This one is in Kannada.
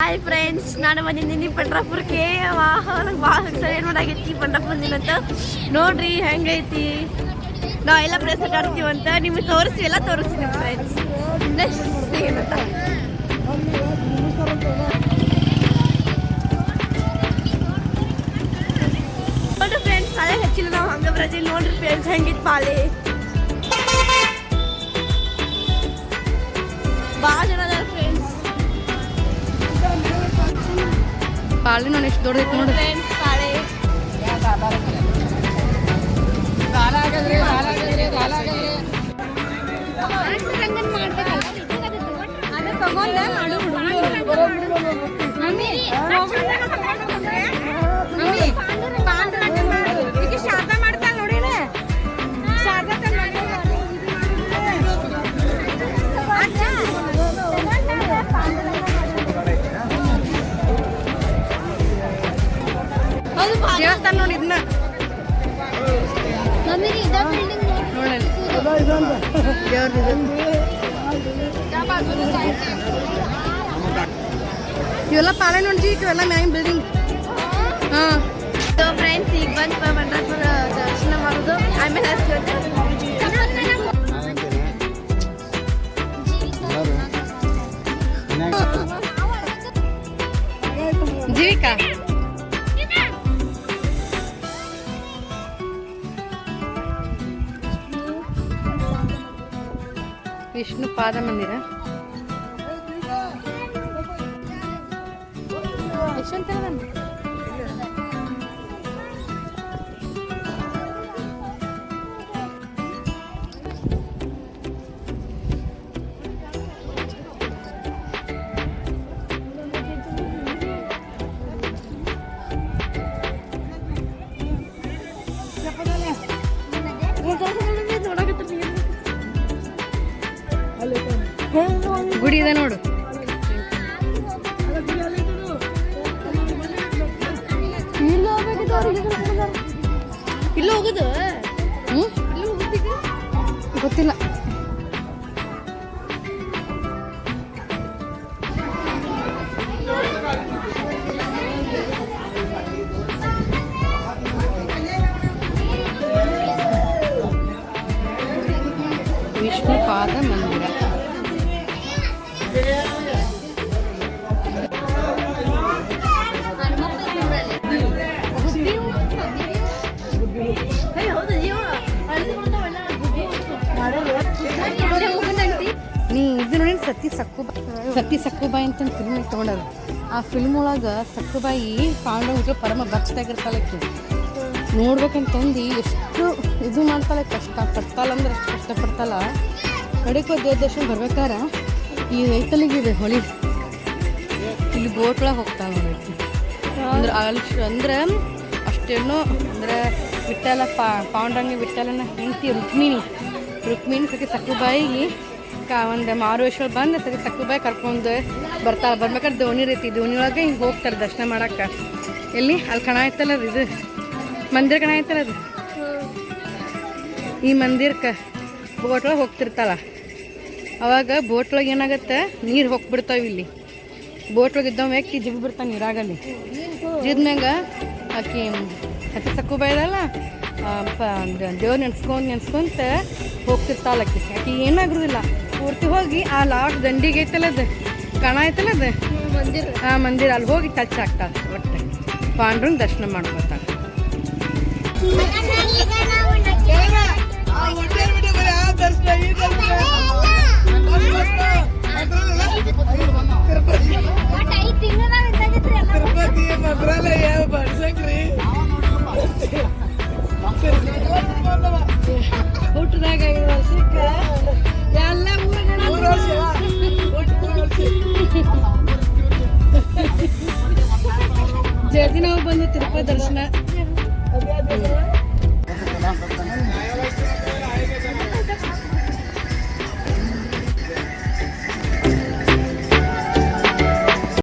ಹಾಯ್ ಫ್ರೆಂಡ್ಸ್ ನಾನು ಬಂದಿದ್ದೀನಿ ಪಂಡ್ರಾಪುರಕ್ಕೆ ವಾಹ ವಾಹನ ಭಾಳ ಸರಿ ನೋಡಾಗೈತಿ ಪಂಡ್ರಾಪುರ ದಿನಂತ ನೋಡ್ರಿ, ಹೆಂಗೈತಿ? ನಾವು ಎಲ್ಲ ಪ್ಲೇಸ್ ಆಡ್ತೀವಂತ ನಿಮಗೆ ತೋರಿಸಿ ಎಲ್ಲ ತೋರಿಸ್ತೀನಿ ಫ್ರೆಂಡ್ಸ್ ನೆಕ್ಸ್ಟ್ ಏನಂತ ನೋಡ್ರಿ ಫ್ರೆಂಡ್ಸ್ ತಲೆ ಹಚ್ಚಿಲ್ಲ ನಾವು, ಹಂಗ ಬರತ್ತೀವಿ ನೋಡ್ರಿ ಫ್ರೆಂಡ್ಸ್ ಹೆಂಗಿತ್ತು ಪಾಲೆ ಭಾಳ ಪಾಳಿ ನೋಡಿ ಎಷ್ಟು ದೊಡ್ಡದೈತೆ ನೋಡಿ. ದೇವಸ್ಥಾನ ನೋಡಿ ಇದನ್ನ ನೋಡಿ ಇವೆಲ್ಲ ಪಾಳೆ ನೋಡಿ ಇವೆಲ್ಲ ಮ್ಯಾಂಗ್ ಬಿಲ್ಡಿಂಗ್ ಹಾ. ಸೊ ಫ್ರೆಂಡ್ಸ್ ಈಗ ಬಂದು ಪಂಡ್ರಾಪುರ ದರ್ಶನ ಮಾಡೋದು. ಆಮೇಲೆ ಜೀವಿಕಾ? ವಿಷ್ಣು ಪಾದ ಮಂದಿರ. ಗುಡಿ ಇದೆ ನೋಡು. ಇಲ್ಲ ಹೋಗುದು? ಗೊತ್ತಿಲ್ಲ. ವಿಷ್ಣು ಪಾದ ಮಂದಿರ. ನೀ ಇದು ಸತಿ ಸಕ್ಕುಬಾಯಿ ಸತಿ ಸಕ್ಕುಬಾಯಿ ಅಂತ ಫಿಲ್ಮ್ ತೊಗೊಂಡದ ಆ ಫಿಲ್ಮ್ ಒಳಗೆ ಸಕ್ಕುಬಾಯಿ ಪಾಂಡವರಿಗೆ ಪರಮ ಭಕ್ತಾಗಿರ್ತಾಳಕ್ಕೆ ನೋಡ್ಬೇಕಂತಂದು ಎಷ್ಟು ಇದು ಮಾಡ್ತಾಳೆ ಕಷ್ಟ ಪಡ್ತಾಳ ಅಂದ್ರೆ ಅಷ್ಟು ಕಷ್ಟಪಡ್ತಾಳ. ದೇವ ದೇವದರ್ಶನ ಬರ್ಬೇಕಾರ. ಈ ರೈತಲಿಗಿದೆ ಹೊಳಿ. ಇಲ್ಲಿ ಬೋಟ್ ಒಳಗೆ ಹೋಗ್ತಾವೆ ಅಂದ್ರೆ ಅಲ್ಲಿ ಅಂದ್ರೆ ಅಷ್ಟೇನೋ ಅಂದ್ರೆ ವಿಠಲ ಪಾ ಪಾಂಡಂಗೆ ವಿಠಲನ ಹೆಂಡತಿ ರುಕ್ಮಿಣಿ. ರುಕ್ಮಿಣಿ ಸತಿ ಸಕ್ಕುಬಾಯಿಗೆ ಕಾ, ಒಂದು ಮಾರುವೇಶ್ವರ ಬಂದು ಸತಿ ಸಕ್ಕುಬಾಯಿ ಕರ್ಕೊಂಡು ಬರ್ತಾಳೆ. ಬರ್ಬೇಕಾದ್ರೆ ದೋಣಿ ರೀತಿ ದೋಣಿ ಒಳಗೆ ಹಿಂಗೆ ಹೋಗ್ತಾರೆ ದರ್ಶನ ಮಾಡಕ್ಕೆ. ಎಲ್ಲಿ? ಅಲ್ಲಿ ಕಣ ಆಯ್ತಲ್ಲ ಅದು, ಇದು. ಮಂದಿರ ಕಣ ಆಯ್ತಲ್ಲ ಅದು. ಈ ಮಂದಿರಕ್ಕೆ ಬೋಟ್ ಒಳಗೆ ಹೋಗ್ತಿರ್ತಾಳ. ಅವಾಗ ಬೋಟ್ ಒಳಗೆ ಏನಾಗತ್ತೆ? ನೀರು ಹೋಗ್ಬಿಡ್ತಾವೆ ಇಲ್ಲಿ. ಬೋಟ್ ಒಳಗೆ ಇದ್ದವ ವ್ಯಕ್ತಿ ಜಿಬ್ ಬಿಡ್ತಾನೆ ನೀರಾಗಲ್ಲಿ. ಜಿದ್ಮ್ಯಾಗ ಆಕಿ ಹತ್ತಿ ಸಕ್ಕು ಬೈದಲ್ಲ ದೇವ್ರು ನೆನ್ಸ್ಕೊಂಡು ನೆನ್ಸ್ಕೊಂತ ಹೋಗ್ತಿರ್ತಾಳ ಆಕಿ. ಆಕಿ ಏನಾಗಿರೋದಿಲ್ಲ ಪೂರ್ತಿ ಹೋಗಿ ಆ ಲಾಟ್ ದಂಡಿಗೆ ಐತಲ್ಲ ಅದು? ಕಣ ಐತಲ್ಲ ಅದು? ಮಂದಿರ ಆ, ಮಂದಿರ. ಅಲ್ಲಿ ಹೋಗಿ ಟಚ್ ಆಗ್ತಾಳೆ ಒಟ್ಟು. ಪಾಂಡ್ರಂಗ್ ದರ್ಶನ ಮಾಡ್ಕೊತಾಳೆ ಬಂದು ತಿರುಪತಿ ದರ್ಶನ